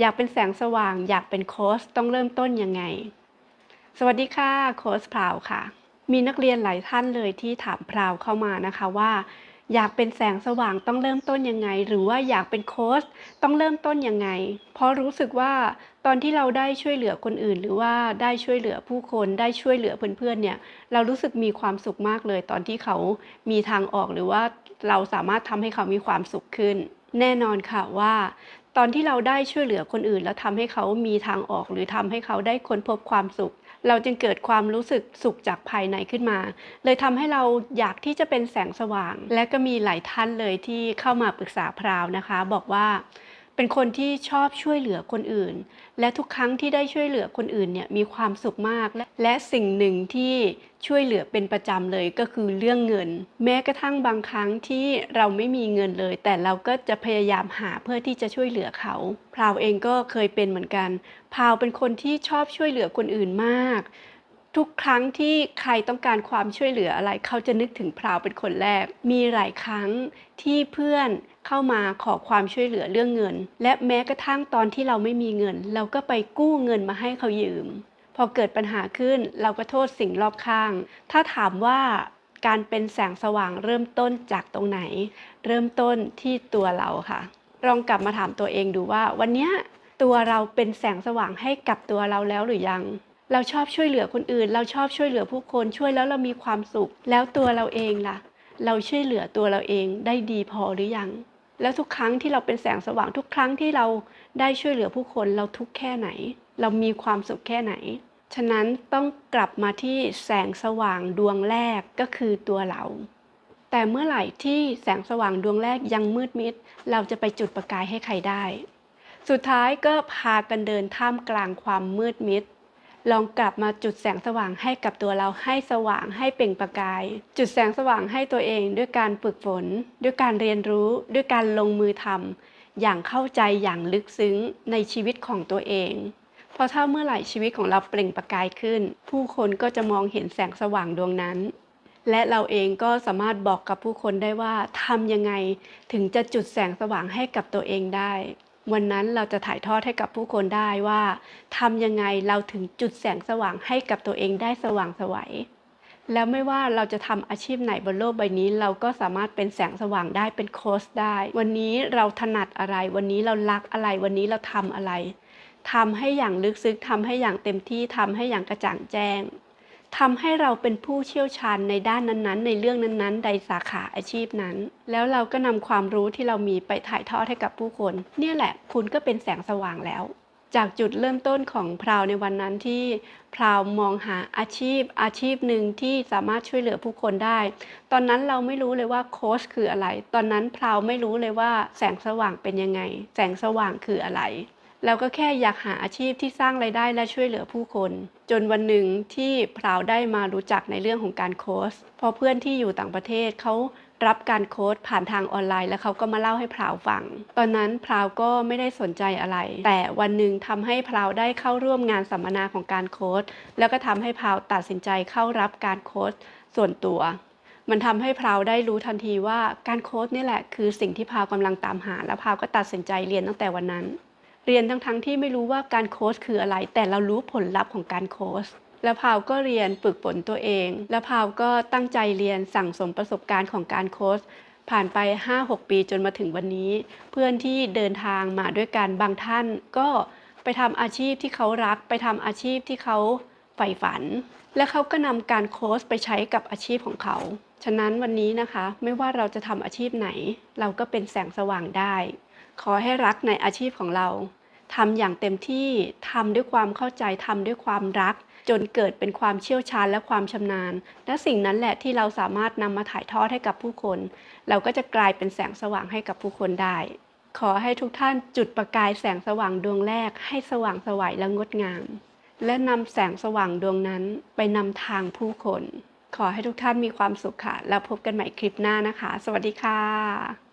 อยากเป็นแสงสว่าง อยากเป็นโค้ชต้องเริ่มต้นยังไง สวัสดีค่ะโค้ชพราวค่ะ มีนักเรียนหลายท่านเลยที่ถามพราวเข้ามานะคะว่า อยากเป็นแสงสว่างต้องเริ่มต้นยังไง หรือว่าอยากเป็นโค้ชต้องเริ่มต้นยังไง เพราะรู้สึกว่าตอนที่เราได้ช่วยเหลือคนอื่น หรือว่าได้ช่วยเหลือผู้คนได้ช่วยเหลือเพื่อนๆเนี่ย เรารู้สึกมีความสุขมากเลย ตอนที่เขามีทางออกหรือว่าเราสามารถทำให้เขามีความสุขขึ้นแน่นอนค่ะว่า ตอนที่เราได้ช่วยเหลือคนอื่น แล้วทำให้เขามีทางออกหรือทำให้เขาได้ค้นพบความสุข เราจึงเกิดความรู้สึกสุขจากภายในขึ้นมา เลยทำให้เราอยากที่จะเป็นแสงสว่าง และก็มีหลายท่านเลยที่เข้ามาปรึกษาพราวนะคะ บอกว่า เป็นคนที่ชอบช่วยเหลือคนอื่น และทุกครั้งที่ได้ช่วยเหลือคนอื่นเนี่ยมีความสุขมาก และและสิ่งหนึ่งที่ช่วยเหลือเป็นประจำเลยก็คือเรื่องเงิน แม้กระทั่งบางครั้งที่เราไม่มีเงินเลย แต่เราก็จะพยายามหาเพื่อที่จะช่วยเหลือเขาพราวเองก็เคยเป็นเหมือนกันพราวเป็นคนที่ชอบช่วยเหลือคนอื่นมาก ทุกครั้งที่ใครต้องการความช่วยเหลืออะไร เขาจะนึกถึงพราวเป็นคนแรก มีหลายครั้งที่เพื่อนเข้ามาขอความช่วยเหลือเรื่องเงิน และแม้กระทั่งตอนที่เราไม่มีเงิน เราก็ไปกู้เงินมาให้เขายืม พอเกิดปัญหาขึ้นเราก็โทษสิ่งรอบข้าง ถ้าถามว่าการเป็นแสงสว่างเริ่มต้นจากตรงไหน เริ่มต้นที่ตัวเราค่ะ ลองกลับมาถามตัวเองดูว่า วันนี้ตัวเราเป็นแสงสว่างให้กับตัวเราแล้วหรือยัง เราชอบช่วยเหลือคนอื่น เราชอบช่วยเหลือผู้คนช่วยแล้วเรามีความสุข แล้วตัวเราเองล่ะ เราช่วยเหลือตัวเราเองได้ดีพอหรือยัง แล้วทุกครั้งที่เราเป็นแสงสว่างทุกครั้งที่เราได้ช่วยเหลือผู้คนเราทุกแค่ไหน เรามีความสุขแค่ไหน ฉะนั้นต้องกลับมาที่แสงสว่างดวงแรกก็คือตัวเรา แต่เมื่อไหร่ที่แสงสว่างดวงแรกยังมืดมิด เราจะไปจุดประกายให้ใครได้ สุดท้ายก็พากันเดินท่ามกลางความมืดมิด ลองกลับมาจุดแสงสว่างให้กับตัวเราให้สว่างให้เปล่งประกาย จุดแสงสว่างให้ตัวเองด้วยการฝึกฝน ด้วยการเรียนรู้ ด้วยการลงมือทำอย่างเข้าใจอย่างลึกซึ้งในชีวิตของตัวเอง เพราะถ้าเมื่อไหร่ชีวิตของเราเปล่งประกายขึ้น ผู้คนก็จะมองเห็นแสงสว่างดวงนั้น และเราเองก็สามารถบอกกับผู้คนได้ว่าทำยังไงถึงจะจุดแสงสว่างให้กับตัวเองได้ วันนั้นเราจะถ่ายทอดให้กับผู้คนได้ว่าทำยังไงเราถึงจุดแสงสว่างให้กับตัวเองได้สว่างไสวัยแล้วไม่ว่าเราจะทำอาชีพไหนบนโลกใบนี้ เราก็สามารถเป็นแสงสว่างได้เป็นโค้ชได้ วันนี้เราถนัดอะไร วันนี้เรารักอะไร วันนี้เราทำอะไรทำให้อย่างลึกซึ้งทำให้อย่างเต็มที่ทำให้อย่างกระจ่างแจ้ง ทำให้เราเป็นผู้เชี่ยวชาญในด้านนั้นๆ ในเรื่องนั้นๆใดสาขาอาชีพนั้น แล้วเราก็นำความรู้ที่เรามีไปถ่ายทอดให้กับผู้คน เนี่ยแหละ คุณก็เป็นแสงสว่างแล้ว จากจุดเริ่มต้นของพราวในวันนั้นที่พราวมองหาอาชีพ อาชีพหนึ่งที่สามารถช่วยเหลือผู้คนได้ ตอนนั้นเราไม่รู้เลยว่าโค้ชคืออะไร ตอนนั้นพราวไม่รู้เลยว่าแสงสว่างเป็นยังไง แสงสว่างคืออะไร เราก็แค่อยากหาอาชีพที่สร้างไรายได้และช่วยเหลือผู้คน จนวันหนึ่งที่พราวได้มารู้จักในเรื่องของการโค้ชพราะเพื่อนที่อยู่ต่างประเทศเขารับการโค้ชผ่านทางออนไลน์ แล้วเขาก็มาเล่าให้พราวฟัง ตอนนั้นพราวก็ไม่ได้สนใจอะไร แต่วันหนึ่งทำให้พราวได้เข้าร่วมงานสัมมนาของการโค้ชแล้วก็ทำให้พราวตัดสินใจเข้ารับการโค้ชส่วนตัว มันทำให้พราวได้รู้ทันทีว่าการโค้ชนี่แหละคือสิ่งที่พราวกำลังตามหา และพราวก็ตัดสินใจเรียนตั้งแต่วันนั้น เรียนทั้งๆทที่ไม่รู้ว่าการโค้ชคืออะไร แต่เรารู้ผลลัพธ์ของการโค้ชแล้วพาวก็เรียนฝึกฝนตัวเอง แล้วพาวก็ตั้งใจเรียนสั่งสมประสบการณ์ของการโค้ชผ่านไป 5-6 ปีจนมาถึงวันนี้ เพื่อนที่เดินทางมาด้วยกันบางท่านก็ไปทำอาชีพที่เขารัก ไปทำอาชีพที่เขาใฝ่ฝัน และเขาก็นำการโค้ชไปใช้กับอาชีพของเขา ฉะนั้นวันนี้นะคะ ไม่ว่าเราจะทำอาชีพไหน เราก็เป็นแสงสว่างได้ ขอให้รักในอาชีพของเราทำอย่างเต็มที่ทำด้วยความเข้าใจทำด้วยความรัก จนเกิดเป็นความเชี่ยวชาญและความชำนาญ และสิ่งนั้นแหละที่เราสามารถนำมาถ่ายทอดให้กับผู้คน เราก็จะกลายเป็นแสงสว่างให้กับผู้คนได้ ขอให้ทุกท่านจุดประกายแสงสว่างดวงแรก ให้สว่างสวัยและงดงาม และนำแสงสว่างดวงนั้นไปนำทางผู้คน ขอให้ทุกท่านมีความสุขค่ะ แล้วพบกันใหม่คลิปหน้านะคะ สวัสดีค่ะ